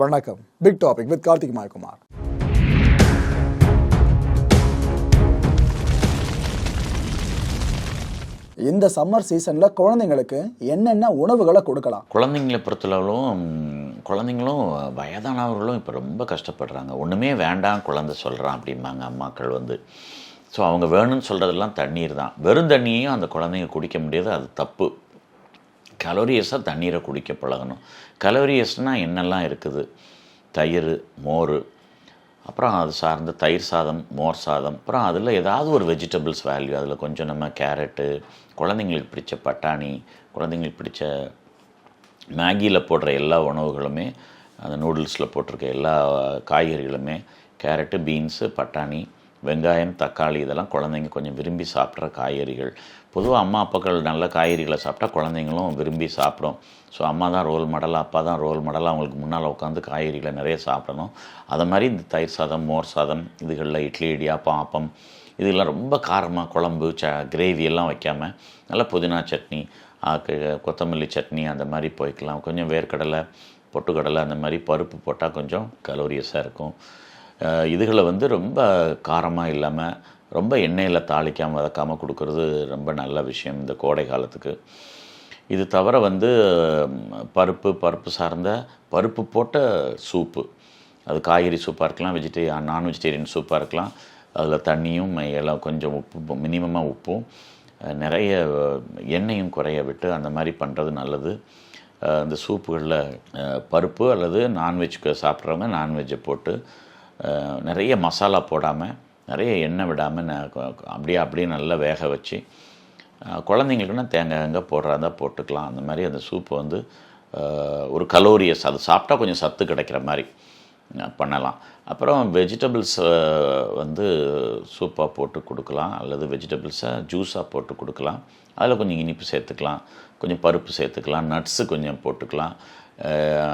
வணக்கம். Big topic with Karthik Mayakumar. இந்த summer சீசன்ல குழந்தைங்களுக்கு என்னென்ன உணவுகளை கொடுக்கலாம்? குழந்தைங்களை பொறுத்தளவும் குழந்தைங்களும் வயதானவர்களும் இப்போ ரொம்ப கஷ்டப்படுறாங்க. ஒன்றுமே வேண்டாம் குழந்தை சொல்கிறான் அப்படிம்பாங்க அம்மாக்கள் வந்து. ஸோ அவங்க வேணும்னு சொல்கிறதெல்லாம் தண்ணீர் தான். வெறும் தண்ணியையும் அந்த குழந்தைங்க குடிக்க முடியாது. அது தப்பு. கலோரியஸாக தண்ணீரை குடிக்க பழகணும். கலோரியஸ்னால் என்னெல்லாம் இருக்குது? தயிர் மோர் அப்புறம் அது சார்ந்த தயிர் சாதம் மோர் சாதம் அப்புறம் அதில் ஏதாவது ஒரு வெஜிடபிள்ஸ் வேல்யூ அதில் கொஞ்சம் நம்ம கேரட்டு குழந்தைங்களுக்கு பிடிச்ச பட்டாணி குழந்தைங்களுக்கு பிடிச்ச மேகியில் போடுற எல்லா உணவுகளுமே அந்த நூடுல்ஸில் போட்டிருக்க எல்லா காய்கறிகளுமே கேரட்டு பீன்ஸு பட்டாணி வெங்காயம் தக்காளி இதெல்லாம் குழந்தைங்க கொஞ்சம் விரும்பி சாப்பிட்ற காய்கறிகள். பொதுவாக அம்மா அப்பாக்கள் நல்ல காய்கறிகளை சாப்பிட்டா குழந்தைங்களும் விரும்பி சாப்பிடும். ஸோ அம்மா தான் ரோல் மாடல் அப்பா தான் ரோல் மாடல் அவங்களுக்கு முன்னால் உட்காந்து காய்கறிகளை நிறைய சாப்பிடணும். அதை மாதிரி இந்த தயிர் சாதம் மோர் சாதம் இதுகளில் இட்லி இடியாப்பம் ஆப்பம் இதெல்லாம் ரொம்ப காரமாக குழம்பு ச கிரேவி எல்லாம் வைக்காமல் நல்லா புதினா சட்னி கொத்தமல்லி சட்னி அந்த மாதிரி போய்க்கலாம். கொஞ்சம் வேர்க்கடலை பொட்டுக்கடலை அந்த மாதிரி பருப்பு போட்டால் கொஞ்சம் கலோரியஸாக இருக்கும். இதுகளை வந்து ரொம்ப காரமாக இல்லாமல் ரொம்ப எண்ணெயில் தாளிக்காமல் வதக்காமல் கொடுக்கறது ரொம்ப நல்ல விஷயம் இந்த கோடை காலத்துக்கு. இது தவிர வந்து பருப்பு பருப்பு சார்ந்த பருப்பு போட்ட சூப்பு. அது காய்கறி சூப்பாக இருக்கலாம் வெஜிடேரியன் நான் வெஜிடேரியன் சூப்பாக இருக்கலாம். அதில் தண்ணியும் எல்லாம் கொஞ்சம் உப்பு மினிமமாக உப்பும் நிறைய எண்ணெயும் குறைய விட்டு அந்த மாதிரி பண்ணுறது நல்லது. அந்த இந்த சூப்புகளில் பருப்பு அல்லது நான்வெஜ் சாப்பிட்றவங்க நான்வெஜ்ஜை போட்டு நிறைய மசாலா போடாமல் நிறைய எண்ணெய் விடாமல் அப்படியே அப்படியே நல்லா வேக வச்சு குழந்தைங்களுக்குன்னா தேங்காய் தேங்காய் போடுறதா போட்டுக்கலாம். அந்த மாதிரி அந்த சூப்பு வந்து ஒரு கலோரியஸ் அது சாப்பிட்டா கொஞ்சம் சத்து கிடைக்கிற மாதிரி பண்ணலாம். அப்புறம் வெஜிடபிள்ஸ் வந்து சூப்பாக போட்டு கொடுக்கலாம். அல்லது வெஜிடபிள்ஸை ஜூஸாக போட்டு கொடுக்கலாம். அதில் கொஞ்சம் இனிப்பு சேர்த்துக்கலாம். கொஞ்சம் பருப்பு சேர்த்துக்கலாம். நட்ஸு கொஞ்சம் போட்டுக்கலாம்.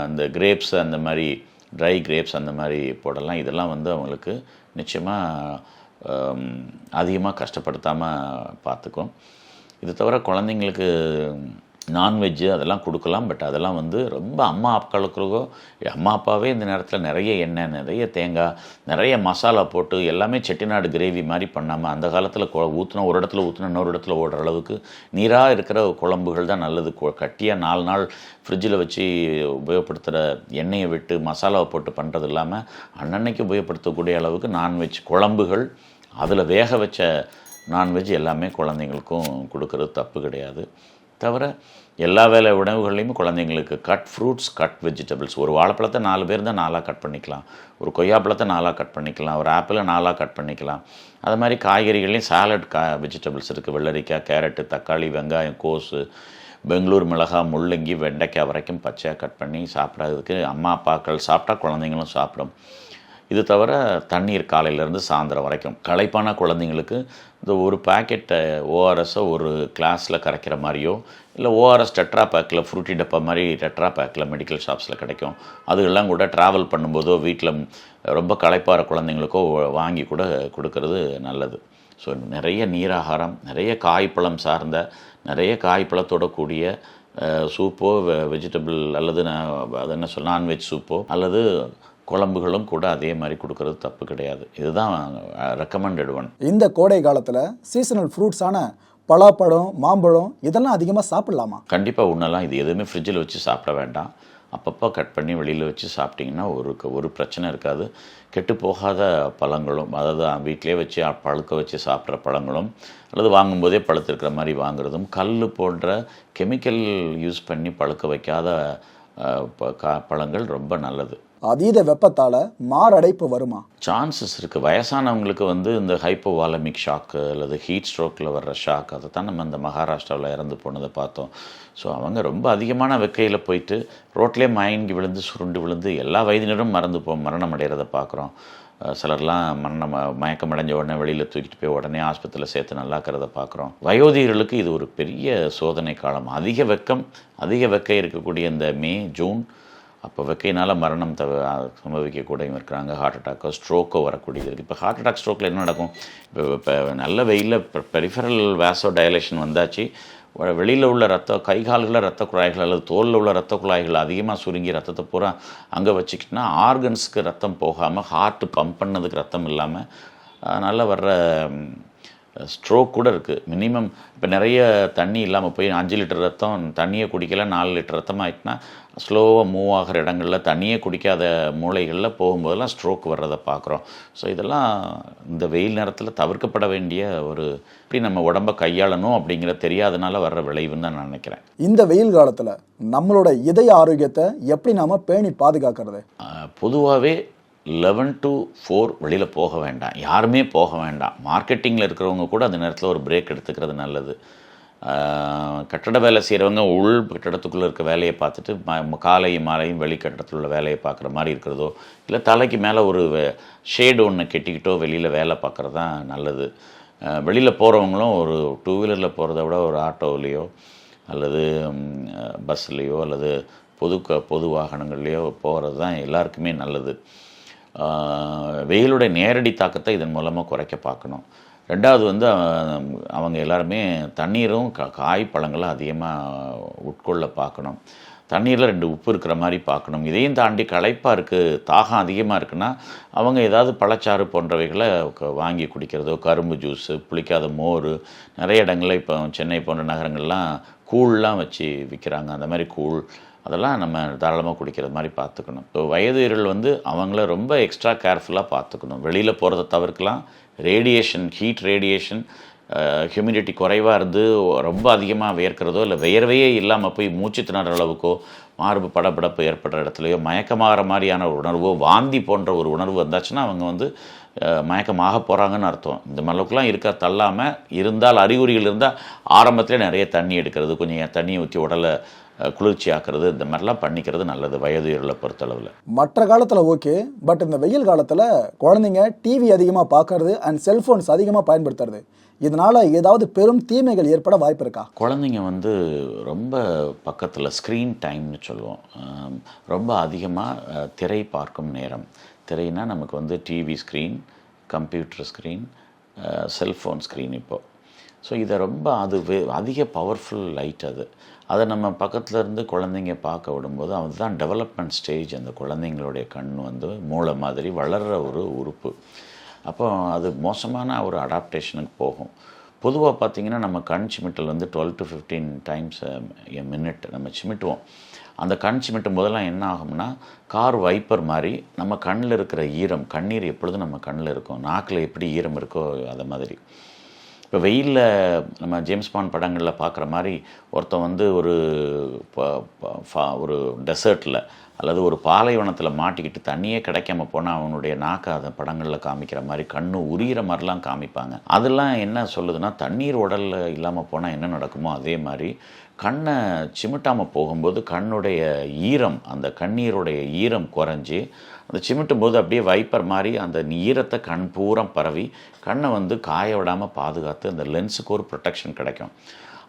அந்த கிரேப்ஸ் அந்த மாதிரி ட்ரை கிரேப்ஸ் அந்த மாதிரி போடலாம். இதெல்லாம் வந்து அவங்களுக்கு நிச்சயமாக அதிகமாக கஷ்டப்படுத்தாமல் பார்த்துக்கும். இது தவிர குழந்தைங்களுக்கு நான்வெஜ்ஜு அதெல்லாம் கொடுக்கலாம் பட் அதெல்லாம் வந்து ரொம்ப அம்மா அப்பாக்களுக்கோ அம்மா அப்பாவே இந்த நேரத்தில் நிறைய எண்ணெய் நிறைய தேங்காய் நிறைய மசாலா போட்டு எல்லாமே செட்டிநாடு கிரேவி மாதிரி பண்ணாமல் அந்த காலத்தில் ஊற்றுன ஒரு இடத்துல ஊற்றின இன்னொரு இடத்துல ஓடுற அளவுக்கு நீராக இருக்கிற குழம்புகள் தான் நல்லது. கட்டியாக நாலு நாள் ஃப்ரிட்ஜில் வச்சு உபயோகப்படுத்துகிற எண்ணெயை விட்டு மசாலாவை போட்டு பண்ணுறது இல்லாமல் அன்னன்னைக்கு உபயோகப்படுத்தக்கூடிய அளவுக்கு நான்வெஜ் குழம்புகள் அதில் வேக வச்ச நான்வெஜ் எல்லாமே குழந்தைங்களுக்கும் கொடுக்கறது தப்பு கிடையாது. தவிர எல்லா வேலை உணவுகள்லையுமே குழந்தைங்களுக்கு கட் ஃப்ரூட்ஸ் கட் வெஜிடபிள்ஸ் ஒரு வாழைப்பழத்தை நாலு பேர் தான் நாலாக கட் பண்ணிக்கலாம். ஒரு கொய்யாப்பழத்தை நாலாக கட் பண்ணிக்கலாம். ஒரு ஆப்பிளை நாலாக கட் பண்ணிக்கலாம். அது மாதிரி காய்கறிகள்லையும் சாலட் கா வெஜிடபிள்ஸ் இருக்குது வெள்ளரிக்காய் கேரட்டு தக்காளி வெங்காயம் கோஸு பெங்களூர் மிளகாய் முள்ளங்கி வெண்டைக்காய் வரைக்கும் பச்சையாக கட் பண்ணி சாப்பிட்றதுக்கு அம்மா அப்பாக்கள் சாப்பிட்டா குழந்தைங்களும் சாப்பிடும். இது தவிர தண்ணீர் காலையிலேருந்து சாயந்தரம் வரைக்கும். களைப்பான குழந்தைங்களுக்கு இந்த ஒரு பாக்கெட்டை ஓஆர்எஸை ஒரு கிளாஸில் கரைக்கிற மாதிரியோ இல்லை ஓஆர்எஸ் டெட்ரா பேக்கில் ஃப்ரூட்டி டப்பா மாதிரி டெட்ரா பேக்கில் மெடிக்கல் ஷாப்ஸில் கிடைக்கும். அதுகெல்லாம் கூட ட்ராவல் பண்ணும்போதோ வீட்டில் ரொம்ப களைப்பாற குழந்தைங்களுக்கோ வாங்கி கூட கொடுக்கறது நல்லது. ஸோ நிறைய நீராகாரம் நிறைய காய்ப்பழம் சார்ந்த நிறைய காய்ப்பழத்தோட கூடிய சூப்போ வெஜிடபிள் அல்லது நான் அது என்ன சொல் நான்வெஜ் சூப்போ அல்லது குழம்புகளும் கூட அதே மாதிரி கொடுக்கறது தப்பு கிடையாது. இதுதான் ரெக்கமெண்டட் ஒன் இந்த கோடை காலத்துல சீசனல் ஃப்ரூட்ஸான பலாப்பழம் மாம்பழம் இதெல்லாம் அதிகமா சாப்பிடலாமா? கண்டிப்பாக உண்ணலாம். இது எதுவுமே ஃப்ரிட்ஜில் வச்சு சாப்பிட வேண்டாம். அப்பப்போ கட் பண்ணி வெளியில் வச்சு சாப்பிட்டிங்கன்னா ஒரு ஒரு பிரச்சனை இருக்காது. கெட்டு போகாத பழங்களும் அதாவது வீட்டிலே வச்சு பழுக்க வச்சு சாப்பிட்ற பழங்களும் அல்லது வாங்கும்போதே பழுத்திருக்கிற மாதிரி வாங்குறதும் கல் போன்ற கெமிக்கல் யூஸ் பண்ணி பழுக்க வைக்காத பழங்கள் ரொம்ப நல்லது. அதீத வெப்பத்தால மாரடைப்பு வருமா? சான்சஸ் இருக்குது வயசானவங்களுக்கு வந்து இந்த ஹைப்போவாலமிக் ஷாக்கு அல்லது ஹீட் ஸ்ட்ரோக்கில் வர்ற ஷாக் அதை தான் நம்ம இந்த மகாராஷ்டிராவில் இறந்து போனதை பார்த்தோம். ஸோ அவங்க ரொம்ப அதிகமான வெக்கையில் போயிட்டு ரோட்லேயே மயங்கி விழுந்து சுருண்டு விழுந்து எல்லா வயதினரும் மறந்து போ மரணம் அடைகிறத பார்க்குறோம். சிலர்லாம் மரணம் மயக்கம் அடைஞ்ச உடனே வெளியில் தூக்கிட்டு போய் உடனே ஆஸ்பத்திரியில் சேர்த்து நல்லாக்கிறத பார்க்குறோம். வயோதிகர்களுக்கு இது ஒரு பெரிய சோதனை காலம். அதிக வெக்கம் அதிக வெக்கை இருக்கக்கூடிய இந்த மே ஜூன் அப்போ வைக்கையினால் மரணம் தவ சம்பவிக்கக்கூடியவங்க இருக்கிறாங்க. ஹார்ட் அட்டாக்கோ ஸ்ட்ரோக்கோ வரக்கூடியது. இருக்குது இப்போ ஹார்ட் அட்டாக் ஸ்ட்ரோக்கில் என்ன நடக்கும்? இப்போ இப்போ நல்ல வெயிலில் பெரிஃபரல் வேசோ டயலேஷன் வந்தாச்சு. வெளியில் உள்ள ரத்த கை கால்களில் ரத்த குழாய்கள் அல்லது தோலில் உள்ள ரத்த குழாய்கள் அதிகமாக சுருங்கி ரத்தத்தை பூரா அங்கே வச்சுக்கிட்டோன்னா ஆர்கன்ஸுக்கு ரத்தம் போகாமல் ஹார்ட் பம்ப் பண்ணதுக்கு ரத்தம் இல்லாமல் அதனால் வர்ற ஸ்ட்ரோக் கூட இருக்குது மினிமம் இப்போ நிறைய தண்ணி இல்லாமல் போய் அஞ்சு லிட்டர் ரத்தம் தண்ணியை குடிக்கல நாலு லிட்டர் ரத்தம் ஆயிட்டுனா ஸ்லோவாக மூவ் ஆகிற இடங்களில் தண்ணியே குடிக்காத மூளைகளில் போகும்போதெல்லாம் ஸ்ட்ரோக் வர்றதை பார்க்குறோம். ஸோ இதெல்லாம் இந்த வெயில் நேரத்தில் தவிர்க்கப்பட வேண்டிய ஒரு இப்படி நம்ம உடம்பை கையாளணும் அப்படிங்கிற தெரியாதனால வர்ற விளைவுன்னு தான் நான் நினைக்கிறேன். இந்த வெயில் காலத்துல நம்மளோட இதய ஆரோக்கியத்தை எப்படி நாம பேணி பாதுகாக்கிறது? பொதுவாகவே லெவன் டு ஃபோர் வெளியில் போக வேண்டாம். யாருமே போக வேண்டாம். மார்க்கெட்டிங்கில் இருக்கிறவங்க கூட அந்த நேரத்தில் ஒரு பிரேக் எடுத்துக்கிறது நல்லது. கட்டட வேலை செய்கிறவங்க உள் கட்டடத்துக்குள்ளே இருக்க வேலையை பார்த்துட்டு ம காலையும் மாலையும் வெளி கட்டடத்தில் உள்ள வேலையை பார்க்குற மாதிரி இருக்கிறதோ இல்லை தலைக்கு மேலே ஒரு ஷேடு ஒன்று கெட்டிக்கிட்டோ வெளியில் வேலை பார்க்குறது தான் நல்லது வெளியில் போகிறவங்களும் ஒரு டூ வீலரில் போகிறத விட ஒரு ஆட்டோவிலையோ அல்லது பஸ்லேயோ அல்லது பொது பொது வாகனங்கள்லேயோ போகிறது தான் எல்லாருக்குமே நல்லது. வெயிலுடைய நேரடி தாக்கத்தை இதன் மூலமாக குறைக்க பார்க்கணும். ரெண்டாவது வந்து அவங்க எல்லாருமே தண்ணீரும் க காய் பழங்களை அதிகமாக உட்கொள்ள பார்க்கணும். தண்ணீரில் ரெண்டு உப்பு இருக்கிற மாதிரி பார்க்கணும். இதையும் தாண்டி களைப்பாக இருக்குது தாகம் அதிகமாக இருக்குன்னா அவங்க ஏதாவது பழச்சாறு போன்றவைகளை க- வாங்கி குடிக்கிறதோ கரும்பு ஜூஸு புளிக்காத மோர் நிறைய இடங்களில் இப்போ சென்னை போன்ற நகரங்கள்லாம் கூழ்லாம் வச்சு விற்கிறாங்க. அந்த மாதிரி கூழ் அதெல்லாம் நம்ம தாராளமாக குடிக்கிறது மாதிரி பார்த்துக்கணும். இப்போ வயதுகள் வந்து அவங்கள ரொம்ப எக்ஸ்ட்ரா கேர்ஃபுல்லாக பார்த்துக்கணும். வெளியில் போகிறத தவிர்க்கலாம். ரேடியேஷன் ஹீட் ரேடியேஷன் ஹியூமிடிட்டி குறைவாக இருந்து ரொம்ப அதிகமாக வியர்க்கிறதோ இல்லை வியர்வையே இல்லாமல் போய் மூச்சு திணற அளவுக்கோ மார்பு படபடப்பு ஏற்படுற இடத்துலையோ மயக்கமாகிற மாதிரியான ஒரு உணர்வோ வாந்தி போன்ற ஒரு உணர்வு வந்தாச்சுன்னா அவங்க வந்து மயக்கமாக போகிறாங்கன்னு அர்த்தம். இந்த மளவுக்குலாம் இருக்க தள்ளாமல் இருந்தால் அறிகுறிகள் இருந்தால் ஆரம்பத்திலே நிறைய தண்ணி எடுக்கிறது. கொஞ்சம் தண்ணியை ஊற்றி உடலை குளிர்ச்சி ஆக்குறது இந்த மாதிரிலாம் பண்ணிக்கிறது நல்லது வயதுகளை பொறுத்தளவில். மற்ற காலத்துல ஓகே பட் இந்த வெயில் காலத்துல குழந்தைங்க டிவி அதிகமா பார்க்கறது அண்ட் செல்போன்ஸ் அதிகமா பயன்படுத்துறது. இதனால ஏதாவது பெரும் தீமைகள் ஏற்பட வாய்ப்பு இருக்கா? குழந்தைங்க வந்து ரொம்ப பக்கத்தில் ஸ்க்ரீன் டைம்னு சொல்லுவோம். ரொம்ப அதிகமாக திரை பார்க்கும் நேரம். திரைனா நமக்கு வந்து TV screen computer screen cellphone screen இப்போது ஸோ இதை ரொம்ப அது அதிக பவர்ஃபுல் லைட் அது. அதை நம்ம பக்கத்தில் இருந்து குழந்தைங்க பார்க்க விடும்போது அதுதான் டெவலப்மெண்ட் ஸ்டேஜ் அந்த குழந்தைங்களுடைய கண் வந்து மூளை மாதிரி வளர்கிற ஒரு உறுப்பு. அப்போ அது மோசமான ஒரு அடாப்டேஷனுக்கு போகும். பொதுவாக பார்த்தீங்கன்னா நம்ம கண் சிமிட்டல் வந்து twelve to fifteen times a minute நம்ம சிமிட்டுவோம். அந்த கண் சிமிட்டும் போதெல்லாம் என்ன ஆகும்னா கார் வைப்பர் மாதிரி நம்ம கண்ணில் இருக்கிற ஈரம் கண்ணீர் எப்பொழுதும் நம்ம கண்ணில் இருக்கும் நாக்கில் எப்படி ஈரம் இருக்கோ அதை மாதிரி. இப்போ வெயிலில் நம்ம ஜேம்ஸ் பாண்ட் படங்களில் பார்க்குற மாதிரி ஒருத்தன் வந்து ஒரு ப- ப- ஃபா- ஒரு டெசர்ட்டில் அல்லது ஒரு பாலைவனத்தில் மாட்டிக்கிட்டு தண்ணியே கிடைக்காம போனால் அவனுடைய நாக்கை அதை படங்களில் காமிக்கிற மாதிரி கண்ணு உரியிற மாதிரிலாம் காமிப்பாங்க. அதெல்லாம் என்ன சொல்லுதுன்னா தண்ணீர் உடலில் இல்லாமல் போனால் என்ன நடக்குமோ அதே மாதிரி கண்ணை சிமிட்டாமல் போகும்போது கண்ணுடைய ஈரம் அந்த கண்ணீருடைய ஈரம் குறைஞ்சி அந்த சிமிட்டும் போது அப்படியே வைப்பர் மாதிரி அந்த ஈரத்தை கண் பூரம் பரவி கண்ணை வந்து காய விடாமல் பாதுகாத்து அந்த லென்ஸுக்கு ஒரு ப்ரொடெக்ஷன் கிடைக்கும்.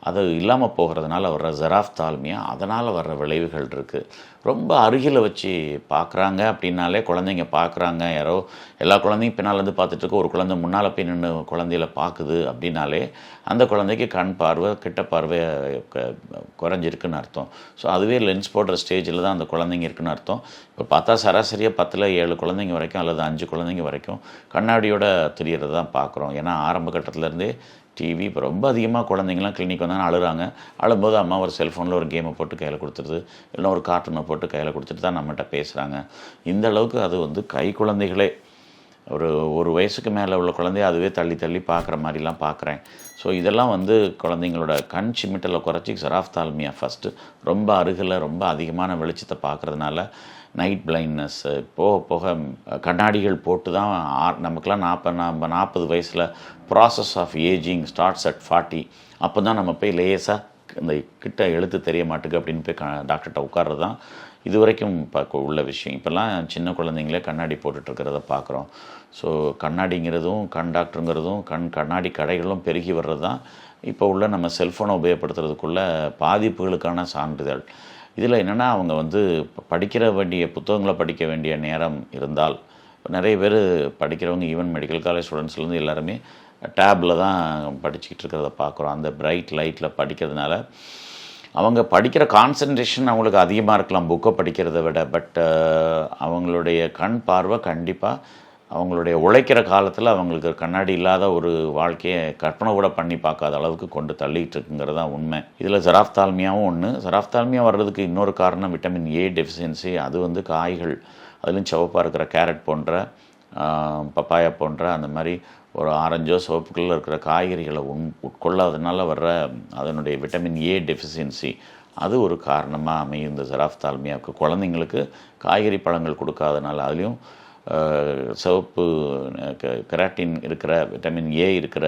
அது இல்லாமல் போகிறதுனால வர்ற ஜெராஃப் தாழ்மையாக அதனால் வர்ற விளைவுகள் இருக்குது ரொம்ப அருகில் வச்சு பார்க்குறாங்க அப்படின்னாலே குழந்தைங்க பார்க்குறாங்க யாரோ எல்லா குழந்தையும் பின்னால் இருந்து பார்த்துட்டு இருக்கு. ஒரு குழந்தை முன்னால் போய் நின்று குழந்தையில பார்க்குது அப்படின்னாலே அந்த குழந்தைக்கு கண் பார்வை கிட்ட பார்வை க- குறைஞ்சிருக்குன்னு அர்த்தம். ஸோ அதுவே லென்ஸ் போடுற ஸ்டேஜில் தான் அந்த குழந்தைங்க இருக்குன்னு அர்த்தம். இப்போ பார்த்தா சராசரியாக பத்தில் ஏழு குழந்தைங்க வரைக்கும் அல்லது அஞ்சு குழந்தைங்க வரைக்கும் கண்ணாடியோட தெரியறது தான் பார்க்குறோம் ஏன்னா ஆரம்ப கட்டத்துலேருந்தே டிவி இப்போ ரொம்ப அதிகமாக குழந்தைங்களாம் கிளினிக் வந்தாங்க அழுகிறாங்க அழும்போது அம்மா ஒரு செல்ஃபோனில் ஒரு கேமை போட்டு கையில் கொடுத்துருது. இல்லை ஒரு கார்ட்டூனை போட்டு கையில் கொடுத்துட்டு தான் நம்மகிட்ட பேசுகிறாங்க இந்த அளவுக்கு அது வந்து கை குழந்தைகளே. ஒரு ஒரு வயசுக்கு மேலே உள்ள குழந்தைய அதுவே தள்ளி தள்ளி பார்க்குற மாதிரிலாம் பார்க்குறேன். ஸோ இதெல்லாம் வந்து குழந்தைங்களோட கண் சிமிட்டலை குறைச்சி சராஃப்தால்மியா ஃபஸ்ட்டு ரொம்ப அருகில் ரொம்ப அதிகமான வெளிச்சத்தை பார்க்குறதுனால நைட் பிளைண்ட்னஸ்ஸு போக போக கண்ணாடிகள் போட்டு தான் ஆர் நமக்கெல்லாம் நாற்பது நம்ம நாற்பது வயசில் process of ageing starts at forty அப்போ தான் நம்ம போய் லேசாக இந்த கிட்ட எழுத்து தெரிய மாட்டுக்கு அப்படின்னு போய் க டாக்டர்கிட்ட உட்கார்றது தான் இது வரைக்கும் பார்க்க உள்ள விஷயம். இப்போல்லாம் சின்ன குழந்தைங்களே கண்ணாடி போட்டுட்ருக்கிறத பார்க்குறோம் ஸோ கண்ணாடிங்கிறதும் கண் டாக்டருங்கிறதும் கண் கண்ணாடி கடைகளும் பெருகி வர்றது தான் இப்போ உள்ள நம்ம செல்ஃபோனை உபயோகப்படுத்துறதுக்குள்ள பாதிப்புகளுக்கான சான்றிதழ். இதில் என்னென்னா அவங்க வந்து படிக்கிற வேண்டிய புத்தகங்களை படிக்க வேண்டிய நேரம் இருந்தால் நிறைய பேர் படிக்கிறவங்க ஈவன் மெடிக்கல் காலேஜ் ஸ்டூடெண்ட்ஸ்லேருந்து எல்லாருமே டேப்பில் தான் படிச்சுக்கிட்டு இருக்கிறத பார்க்குறோம். அந்த பிரைட் லைட்டில் படிக்கிறதுனால அவங்க படிக்கிற கான்சன்ட்ரேஷன் அவங்களுக்கு அதிகமாக இருக்கலாம் புக்கை படிக்கிறத விட. பட் அவங்களுடைய கண் பார்வை கண்டிப்பாக அவங்களுடைய உழைக்கிற காலத்தில் அவங்களுக்கு கண்ணாடி இல்லாத ஒரு வாழ்க்கையை கற்பனை கூட பண்ணி பார்க்காத அளவுக்கு கொண்டு தள்ளிட்டு இருக்குங்கிறது தான் உண்மை. இதில் ஜெராஃப்தால்மியாவும் ஒன்று ஜெராஃப்தால்மியா வர்றதுக்கு இன்னொரு காரணம் விட்டமின் ஏ டெஃபிஷியன்சி அது வந்து காய்கள் அதுலேயும் சிவப்பாக இருக்கிற கேரட் போன்ற பப்பாயா போன்ற அந்த மாதிரி ஒரு ஆரஞ்சோ சிவப்புக்குள்ள இருக்கிற காய்கறிகளை உண் உட்கொள்ளாதனால வர்ற அதனுடைய விட்டமின் ஏ டெஃபிஷியன்சி அது ஒரு காரணமாக அமையும் இந்த ஜெராஃப்தால்மியாவுக்கு குழந்தைங்களுக்கு காய்கறி பழங்கள் கொடுக்காதனால அதுலேயும் சிவப்பு கெராட்டின் இருக்கிற விட்டமின் ஏ இருக்கிற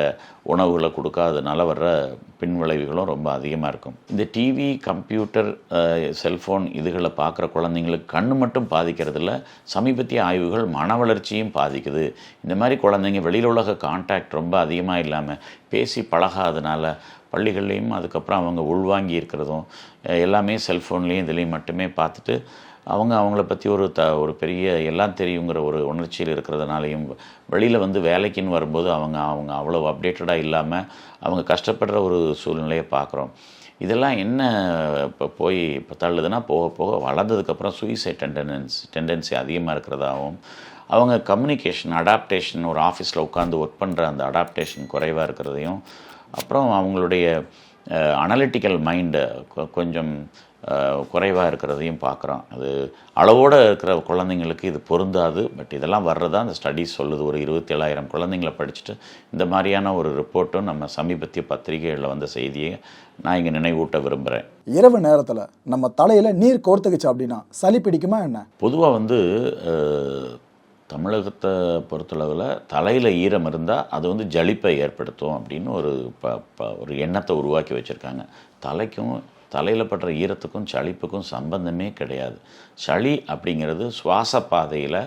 உணவுகளை கொடுக்காதனால வர்ற பின்விளைவுகளும் ரொம்ப அதிகமாக இருக்கும். இந்த டிவி கம்ப்யூட்டர் செல்ஃபோன் இதுகளை பார்க்குற குழந்தைங்களுக்கு கண் மட்டும் பாதிக்கிறதுல சமீபத்திய ஆய்வுகள் மன வளர்ச்சியும் பாதிக்குது. இந்த மாதிரி குழந்தைங்க வெளியில் உலக கான்டாக்ட் ரொம்ப அதிகமாக இல்லாமல் பேசி பழகாதனால பள்ளிகள்லேயும் அதுக்கப்புறம் அவங்க உள்வாங்கி இருக்கிறதும் எல்லாமே செல்ஃபோன்லேயும் இதுலேயும் மட்டுமே பார்த்துட்டு அவங்க அவங்கள பற்றி ஒரு த ஒரு பெரிய எல்லாம் தெரியுங்கிற ஒரு உணர்ச்சியில் இருக்கிறதுனாலையும் வெளியில் வந்து வேலைக்குன்னு வரும்போது அவங்க அவங்க அவ்வளோ அப்டேட்டடாக இல்லாமல் அவங்க கஷ்டப்படுற ஒரு சூழ்நிலையை பார்க்குறோம். இதெல்லாம் என்ன இப்போ போய் இப்போ தள்ளுதுன்னா போக போக வளர்ந்ததுக்கப்புறம் சுயிசைட் டெண்டன்ஸ் டெண்டன்சி அதிகமாக இருக்கிறதாகவும் அவங்க கம்யூனிகேஷன் அடாப்டேஷன் ஒரு ஆஃபீஸில் உட்காந்து ஒர்க் பண்ணுற அந்த அடாப்டேஷன் குறைவாக இருக்கிறதையும் அப்புறம் அவங்களுடைய அனலிட்டிக்கல் மைண்டு கொஞ்சம் குறைவாக இருக்கிறதையும் பார்க்குறோம் அது அளவோடு இருக்கிற குழந்தைங்களுக்கு இது பொருந்தாது. பட் இதெல்லாம் வர்றதா அந்த ஸ்டடீஸ் சொல்லுது. ஒரு இருபத்தி ஏழாயிரம் குழந்தைங்களை படிச்சுட்டு இந்த மாதிரியான ஒரு ரிப்போர்ட்டும் நம்ம சமீபத்திய பத்திரிகைகளில் வந்த செய்தியை நான் இங்கே நினைவூட்ட விரும்புகிறேன் இரவு நேரத்தில் நம்ம தலையில் நீர் கோர்த்துக்குச்சு அப்படின்னா சளி பிடிக்குமா என்ன? பொதுவாக வந்து தமிழகத்தை பொறுத்தளவில் தலையில் ஈரம் இருந்தால் அது வந்து ஜலிப்பை ஏற்படுத்தும் அப்படின்னு ஒரு ப ஒரு எண்ணத்தை உருவாக்கி வச்சுருக்காங்க. தலைக்கும் தலையில் படுற ஈரத்துக்கும் சளிப்புக்கும் சம்பந்தமே கிடையாது. சளி அப்படிங்கிறது சுவாச பாதையில்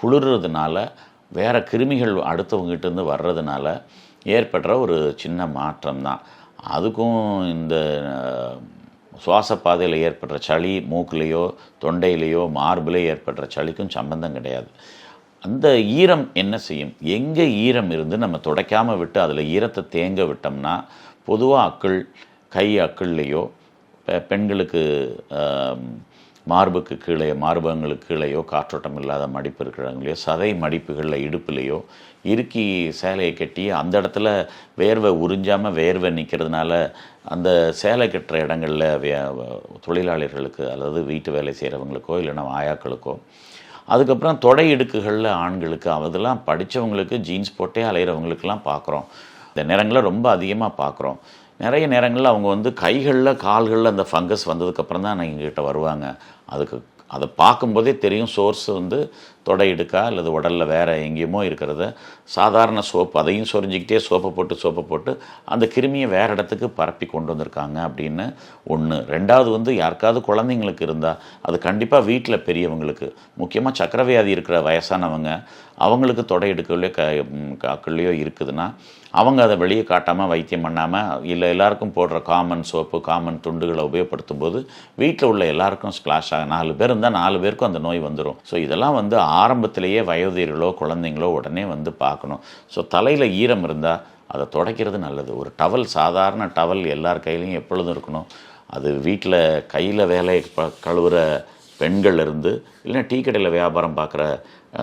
குளிர்றதுனால வேறு கிருமிகள் அடுத்தவங்ககிட்டருந்து வர்றதுனால ஏற்படுற ஒரு சின்ன மாற்றம் தான் அதுக்கும் இந்த சுவாச பாதையில் ஏற்படுற சளி மூக்குலேயோ தொண்டையிலேயோ மார்பிலே ஏற்படுற சளிக்கும் சம்பந்தம் கிடையாது. அந்த ஈரம் என்ன செய்யும்? எங்கே ஈரம் இருந்து நம்ம துடைக்காமல் விட்டு அதில் ஈரத்தை தேங்க விட்டோம்னா பொதுவாக அக்கள் கை அக்கள்லேயோ பெண்களுக்கு மார்புக்கு கீழே மார்பகங்களுக்கு கீழேயோ காற்றோட்டம் இல்லாத மடிப்பு இருக்கிறவங்களையோ சதை மடிப்புகளில் இடுப்புலையோ இறுக்கி சேலையை கட்டி அந்த இடத்துல வேர்வை உறிஞ்சாமல் வேர்வை நிற்கிறதுனால அந்த சேலை கட்டுற இடங்களில் தொழிலாளர்களுக்கு அல்லது வீட்டு வேலை செய்கிறவங்களுக்கோ இல்லைன்னா ஆயாக்களுக்கோ அதுக்கப்புறம் தொடை இடுக்குகளில் ஆண்களுக்கு அதெல்லாம் படித்தவங்களுக்கு ஜீன்ஸ் போட்டே அலையிறவங்களுக்கெல்லாம் பார்க்குறோம் இந்த நேரங்களை ரொம்ப அதிகமாக பார்க்குறோம் நிறைய நேரங்களில் அவங்க வந்து கைகளில் கால்களில் அந்த ஃபங்கஸ் வந்ததுக்கப்புறம் தான் எங்ககிட்ட வருவாங்க. அதுக்கு அதை பார்க்கும்போதே தெரியும் சோர்ஸ் வந்து தொடை இடுக்கா அல்லது உடலில் வேறு எங்கேயுமோ இருக்கிறத சாதாரண சோப்பு அதையும் சொரிஞ்சிக்கிட்டே சோப்பை போட்டு சோப்பை போட்டு அந்த கிருமியை வேறு இடத்துக்கு பரப்பி கொண்டு வந்திருக்காங்க அப்படின்னு ஒன்று ரெண்டாவது வந்து யாருக்காவது குழந்தைங்களுக்கு இருந்தால் அது கண்டிப்பாக வீட்டில் பெரியவங்களுக்கு முக்கியமாக சக்கரவியாதி இருக்கிற வயசானவங்க அவங்களுக்கு தொடை எடுக்கலையோ க ம், காக்கள்லையோ இருக்குதுன்னா அவங்க அதை வெளியே காட்டாமல் வைத்தியம் பண்ணாமல் இல்லை எல்லாருக்கும் போடுற காமன் சோப்பு காமன் துண்டுகளை உபயோகப்படுத்தும் போது வீட்டில் உள்ள எல்லாருக்கும் ஸ்பிளாஷ் ஆகும் நாலு பேர் இருந்தால் நாலு பேருக்கும் அந்த நோய் வந்துடும் ஸோ இதெல்லாம் வந்து ஆரம்பத்திலேயே வயோதிகர்களோ குழந்தைங்களோ உடனே வந்து பார்க்கணும். ஸோ தலையில் ஈரம் இருந்தால் அதை துடைக்கிறது நல்லது. ஒரு டவல் சாதாரண டவல் எல்லார் கையிலையும் எப்பொழுதும் இருக்கணும். அது வீட்டில் கையில் வேலை ப- கழுவுற பெண்கள் இருந்து இல்லைன்னா டீ கடையில் வியாபாரம் பார்க்குற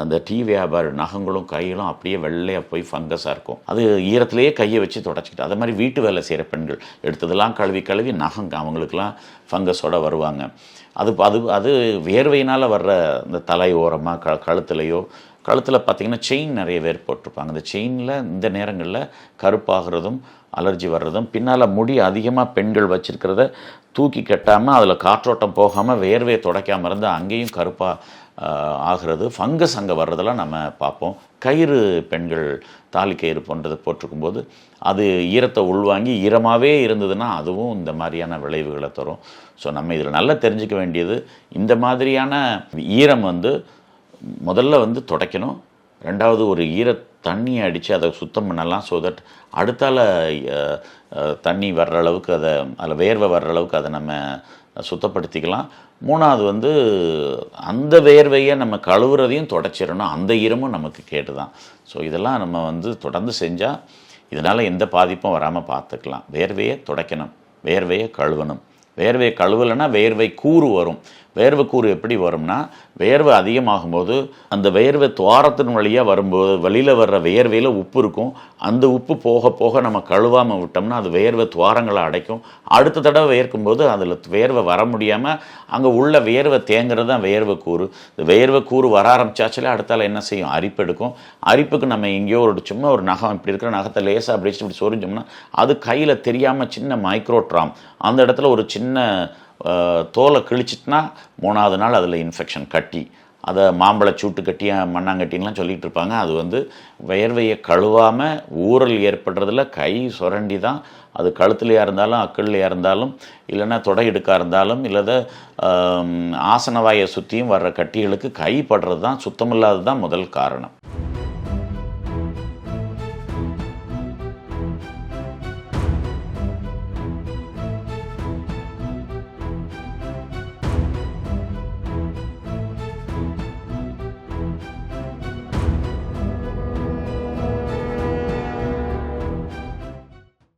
அந்த டீ வியாபார நகங்களும் கைகளும் அப்படியே வெள்ளையாக போய் ஃபங்கஸாக இருக்கும். அது ஈரத்திலேயே கையை வச்சு தொடச்சிக்கிட்டு அதே மாதிரி வீட்டு வேலை செய்கிற பெண்கள் எடுத்ததெல்லாம் கழுவி கழுவி நகங்க அவங்களுக்கெல்லாம் ஃபங்கஸோட வருவாங்க. அது அது அது வேர்வையினால் வர்ற இந்த தலை ஓரமாக க கழுத்துலையோ கழுத்தில் பார்த்திங்கன்னா செயின் நிறைய பேர் போட்டிருப்பாங்க. அந்த செயினில் இந்த நேரங்களில் கருப்பாகிறதும் அலர்ஜி வர்றதும் பின்னால் முடி அதிகமாக பெண்கள் வச்சுருக்கிறத தூக்கி கட்டாமல் அதில் காற்றோட்டம் போகாமல் வேர்வையை துடைக்காமல் இருந்து அங்கேயும் கருப்பாக ஆகிறது. ஃபங்கஸ் அங்கே வர்றதெல்லாம் நம்ம பார்ப்போம். கயிறு பெண்கள் தாலி கயிறு போன்றது போட்டிருக்கும் போது அது ஈரத்தை உள்வாங்கி ஈரமாகவே இருந்ததுன்னா அதுவும் இந்த மாதிரியான விளைவுகளை தரும். ஸோ நம்ம இதில் நல்லா தெரிஞ்சுக்க வேண்டியது இந்த மாதிரியான ஈரம் வந்து முதல்ல வந்து துடைக்கணும். ரெண்டாவது ஒரு ஈர தண்ணியை அடித்து அதை சுத்தம் பண்ணலாம். ஸோ தட் அடுத்தால தண்ணி வர்ற அளவுக்கு அதை அதில் வேர்வை வர்ற அளவுக்கு அதை நம்ம சுத்தப்படுத்திக்கலாம். மூணாவது வந்து அந்த வேர்வையை நம்ம கழுவுறதையும் தொடச்சிடணும். அந்த ஈரமும் நமக்கு கேட்டு தான் ஸோ இதெல்லாம் நம்ம வந்து தொடர்ந்து செஞ்சால் இதனால் எந்த பாதிப்பும் வராமல் பார்த்துக்கலாம். வேர்வையை துடைக்கணும். வேர்வையை கழுவணும். வேர்வையை கழுவலைன்னா வேர்வை கூறு வரும். வேர்வைக்கூறு எப்படி வரும்னா வேர்வை அதிகமாகும்போது அந்த வேர்வை துவாரத்தின் வழியாக வரும்போது வெளியில் வர்ற வேர்வையில் உப்பு இருக்கும். அந்த உப்பு போக போக நம்ம கழுவாமல் விட்டோம்னா அது வேர்வை துவாரங்களை அடைக்கும். அடுத்த தடவை வேர்க்கும்போது அதில் வேர்வை வர முடியாமல் அங்கே உள்ள வேர்வை தேங்குறது தான் வேர்வை கூறு. இந்த வேர்வை கூறு வர ஆரம்பிச்சாச்சுல அடுத்தால என்ன செய்யும்? அரிப்பு எடுக்கும். அரிப்புக்கு நம்ம எங்கேயோ ஒரு சும்மா ஒரு நகம் இப்படி இருக்கிற நகத்தை லேசாக அப்படி இப்படி சொரிஞ்சோம்னா அது கையில் தெரியாமல் சின்ன மைக்ரோட்ராம் அந்த இடத்துல ஒரு சின்ன தோலை கிழிச்சிட்டுனா மூணாவது நாள் அதில் இன்ஃபெக்ஷன் கட்டி. அதை மாம்பழ சூட்டு கட்டி மண்ணாங்கட்டின்லாம் சொல்லிகிட்டு இருப்பாங்க. அது வந்து வேர்வையை கழுவாமல் ஊறல் ஏற்படுறதில் கை சுரண்டி தான். அது கழுத்துலையாக இருந்தாலும் அக்கள்லையாக இருந்தாலும் இல்லைன்னா தொடை இடுக்காக இருந்தாலும் இல்லை ஆசனவாயை சுற்றியும் வர்ற கட்டிகளுக்கு கை படுறது தான் சுத்தமில்லாதது தான் முதல் காரணம்.